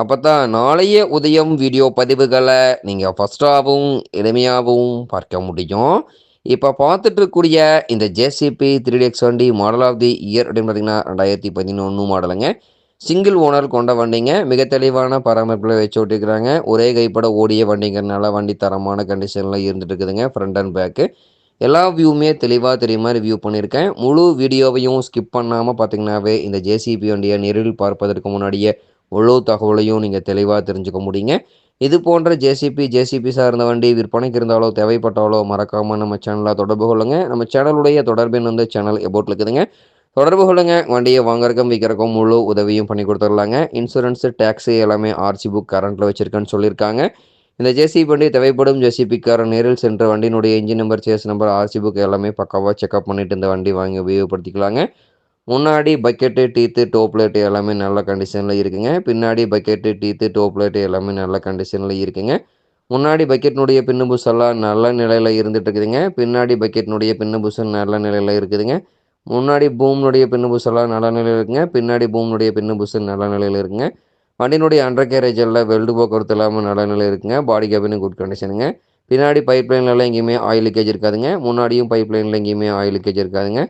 அப்போ தான் நாளைய உதயம் வீடியோ பதிவுகளை நீங்கள் ஃபஸ்ட்டாகவும் எளிமையாகவும் பார்க்க முடியும். இப்போ பார்த்துட்டு இருக்கக்கூடிய இந்த ஜேசிபி த்ரீ எக்ஸ் வண்டி மாடல் ஆஃப் தி இயர் அப்படின்னு பார்த்தீங்கன்னா ரெண்டாயிரத்தி பதினொன்று மாடலுங்க சிங்கிள் ஓனர் கொண்ட வண்டிங்க. மிக தெளிவான பராமரிப்பில் வச்சு ஓட்டிருக்கிறாங்க ஒரே கைப்பட ஓடிய வண்டிங்கிறனால வண்டி தரமான கண்டிஷனில் இருந்துட்டு இருக்குதுங்க ஃப்ரண்ட் அண்ட் பேக்கு எல்லா வியூவுமே தெளிவாக தெரிய மாதிரி வியூ பண்ணியிருக்கேன். முழு வீடியோவையும் ஸ்கிப் பண்ணாமல் பார்த்தீங்கன்னாவே இந்த ஜேசிபி வண்டியை நேரில் பார்ப்பதற்கு முன்னாடியே முழு தகவலையும் நீங்கள் தெளிவாக தெரிஞ்சுக்க முடியுங்க. இது போன்ற ஜேசிபி ஜேசிபி சார்ந்த வண்டி விற்பனைக்கு இருந்தாலோ தேவைப்பட்டாலோ மறக்காமல் நம்ம சேனலில் தொடர்பு கொள்ளுங்கள் நம்ம சேனலுடைய தொடர்பின் வந்து சேனல் எபோட்டில் இருக்குதுங்க. தொடர்பு கொள்ளுங்க. வண்டியை வாங்குறக்கும் விற்கிறக்கும் முழு உதவியும் பண்ணி கொடுத்துர்லாங்க இன்சூரன்ஸு டேக்ஸு எல்லாமே ஆர்சி புக் கரண்ட்டில் வச்சுருக்கேன்னு சொல்லியிருக்காங்க. இந்த ஜேசிபி வண்டி தேவைப்படும் ஜேசிபிக்காரன் நேரில் சென்ற வண்டியினுடைய engine number chassis number RC book எல்லாமே பக்காவாக செக்அப் பண்ணிவிட்டு இந்த வண்டி வாங்கி உபயோகப்படுத்திக்கலாங்க. முன்னாடி பக்கெட்டு டீத்து டோப் லைட்டு எல்லாமே நல்ல கண்டிஷனில் இருக்குங்க. பின்னாடி பக்கெட்டு டீத்து டோப் லைட்டு எல்லாமே நல்ல கண்டிஷனில் இருக்குங்க. முன்னாடி பக்கெட்னுடைய பின்னு புஷெல்லாம் நல்ல நிலையில் இருந்துட்டு இருக்குதுங்க. பின்னாடி பக்கெட்னுடைய பின்னு புஷன் நல்ல நிலையில் இருக்குதுங்க. முன்னாடி பூம்னுடைய பின்னு புஷெல்லாம் நல்ல நிலையில் இருக்குங்க. பின்னாடி பூம்னுடைய பின்னு புஷன் நல்ல நிலையில் இருக்குங்க. வண்டியினுடைய அண்டர் கேரேஜ் எல்லாம் வெல்டு போக்குவரத்து இல்லாமல் நல்ல நிலையில் இருக்குங்க. பாடி கேபினு குட் கண்டிஷனுங்க பின்னாடி பைப் லைன்லலாம் எங்கேயுமே ஆயில் லீக்கேஜ் இருக்காதுங்க. முன்னாடியும் பைப் லைனில் எங்கேயுமே ஆயில் லீக்கேஜ் இருக்காதுங்க.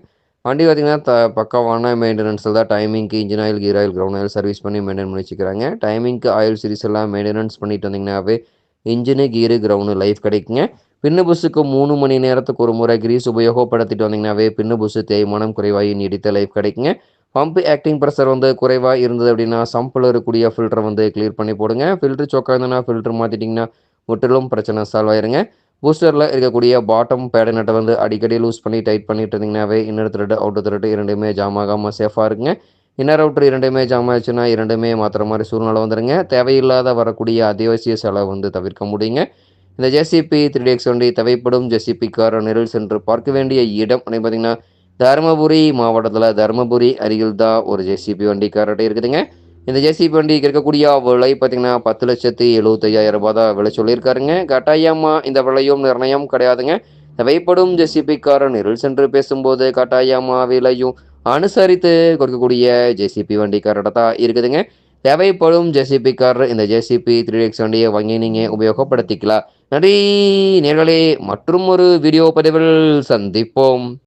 வண்டி பார்த்திங்கன்னா த பக்காவான மெயின்டெனன்ஸில் தான் டைமிங்க்கு engine oil gear oil ground oil service பண்ணி மெயின்டைன் பண்ணி வச்சுக்கிறாங்க டைமிங்க்கு ஆயில் சீரிஸ் எல்லாம் மெயின்டெனன்ஸ் பண்ணிட்டு வந்தீங்கன்னாவே இன்ஜினு கீரு கிரவுண்டு லைஃப் கிடைக்குங்க. பின்னு புஸ்ஸுக்கு மூணு மணி நேரத்துக்கு ஒரு முறை கிரீஸ் உபயோகப்படுத்திட்டு வந்தீங்கன்னாவே பின்னு புஸ்ஸு தேய்மானம் குறைவாகி நீடித்த லைஃப் கிடைக்குங்க. பம்பு ஆக்டிங் ப்ரெஷர் வந்து குறைவாக இருந்தது அப்படின்னா சம்பில் இருக்கக்கூடிய ஃபில்டரை வந்து கிளியர் பண்ணி போடுங்க. ஃபில்ட்ரு சோக்காக இருந்ததுன்னா ஃபில்டர் மாற்றிட்டிங்கன்னா முற்றிலும் பிரச்சனை சால்வ் ஆயிருங்க. பூஸ்டரில் இருக்கக்கூடிய பாட்டம் பேடு நட்டை வந்து அடிக்கடி லூஸ் பண்ணி டைட் பண்ணிட்டு இருந்தீங்கன்னாவே இன்னர் த்ரெட் அவுட்டர் த்ரெட் இரண்டுமே ஜாம் ஆகாமல் சேஃபாக இருக்குங்க இன்னர் அவுட்டர் இரண்டுமே ஜாம் ஆச்சுன்னா இரண்டுமே மாற்றுற மாதிரி சூழ்நிலை வந்துடுங்க தேவையில்லாத வரக்கூடிய அத்தியாவசிய செலவு வந்து தவிர்க்க முடியுங்க. இந்த ஜேசிபி த்ரீ எக்ஸ் வண்டி தேவைப்படும். ஜேசிபி கார் நிரல் சென்று பார்க்க வேண்டிய இடம் அப்படின்னு பார்த்தீங்கன்னா தருமபுரி மாவட்டத்தில் தருமபுரி அருகில் தான் ஒரு ஜேசிபி வண்டி கார்ட்டை இருக்குதுங்க. இந்த ஜேசிபி வண்டிக்கு இருக்கக்கூடிய விலை பார்த்தீங்கன்னா பத்து லட்சத்தி எழுபத்தையாயிரம் ரூபாய் தான் விலை சொல்லியிருக்காருங்க. கட்டாயமாக இந்த விலையும் நிர்ணயம் கிடையாதுங்க. தேவைப்படும் ஜேசிபிக்காரன் நிரல் சென்று பேசும்போது கட்டாயமாக விலையும் அனுசரித்து கொடுக்கக்கூடிய ஜேசிபி வண்டிக்காரோட தான் இருக்குதுங்க. தேவைப்படும் ஜேசிபி இந்த ஜேசிபி த்ரீ எக்ஸ் வண்டியை வாங்கி நீங்கள் உபயோகப்படுத்திக்கலாம். நன்றி நேர்களே. மற்றும் ஒரு வீடியோ பதிவில் சந்திப்போம்.